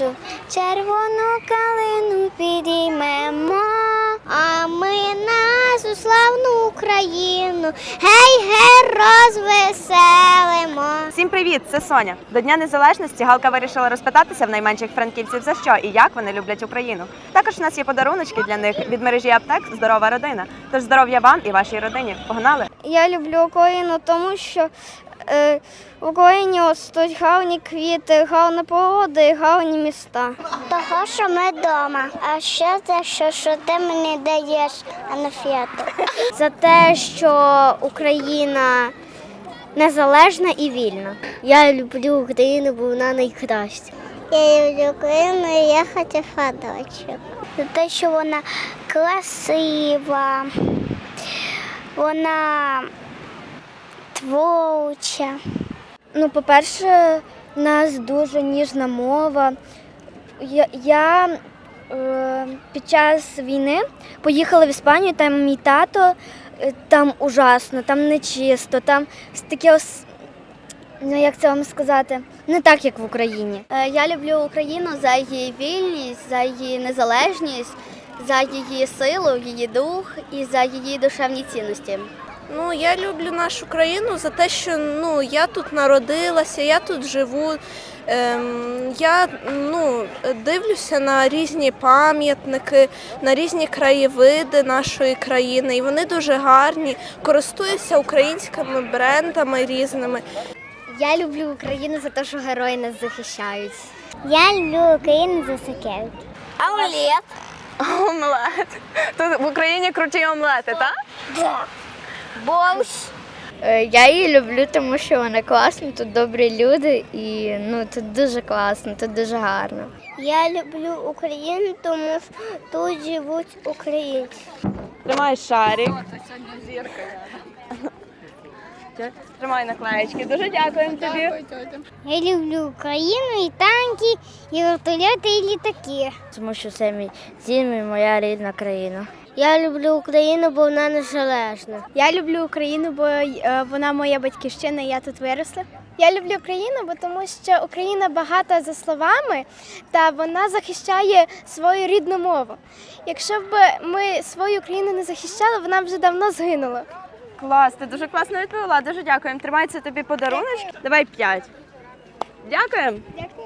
нашу червону калину підіймемо, а ми нашу славну Україну, гей, гей, розвеселимо. Всім привіт! Це Соня. До Дня Незалежності Галка вирішила розпитатися в найменших франківців за що і як вони люблять Україну. Також у нас є подаруночки для них від мережі аптек Здорова родина. Тож здоров'я вам і вашій родині. Погнали! Я люблю Україну, тому що е, в Україні ростуть гарні квіти, гарна погода і гарні міста. Того, що ми вдома. А ще за що, що ти мені даєш конфету. За те, що Україна незалежна і вільна. Я люблю Україну, бо вона найкраща. Я люблю Україну і я хочу фадочок. За те, що вона красива, вона творча. Ну, по-перше, в нас дуже ніжна мова. Я, я е, під час війни поїхала в Іспанію, там мій тато, е, там ужасно, там нечисто, там таке ос... Ну, як це вам сказати? Не так, як в Україні. Е, Я люблю Україну за її вільність, за її незалежність, за її силу, її дух і за її душевні цінності. Ну, я люблю нашу країну за те, що ну, я тут народилася, я тут живу. Ем, я ну, дивлюся на різні пам'ятники, на різні краєвиди нашої країни, і вони дуже гарні. Користуюся українськими брендами різними. Я люблю Україну за те, що герої нас захищають. Я люблю Україну за сокерки. А омлет? Омлет. Тут в Україні круті омлети, так? Борщ. Е, Я її люблю, тому що вона класна, тут добрі люди і ну тут дуже класно, тут дуже гарно. Я люблю Україну, тому що тут живуть українці. Тримай шарик. Тримай наклеєчки. Дуже дякуємо тобі. Я люблю Україну і танки, і вертольоти, і літаки. Тому що це мій дім і моя рідна країна. Я люблю Україну, бо вона незалежна. Я люблю Україну, бо е, вона моя батьківщина, і я тут виросла. Я люблю Україну, бо тому що Україна багата за словами, та вона захищає свою рідну мову. Якщо б ми свою країну не захищали, вона б вже давно згинула. Клас, ти дуже класно відповіла. Дуже дякуємо. Тримається тобі подарунок. Давай п'ять. Дякуємо. Дякую.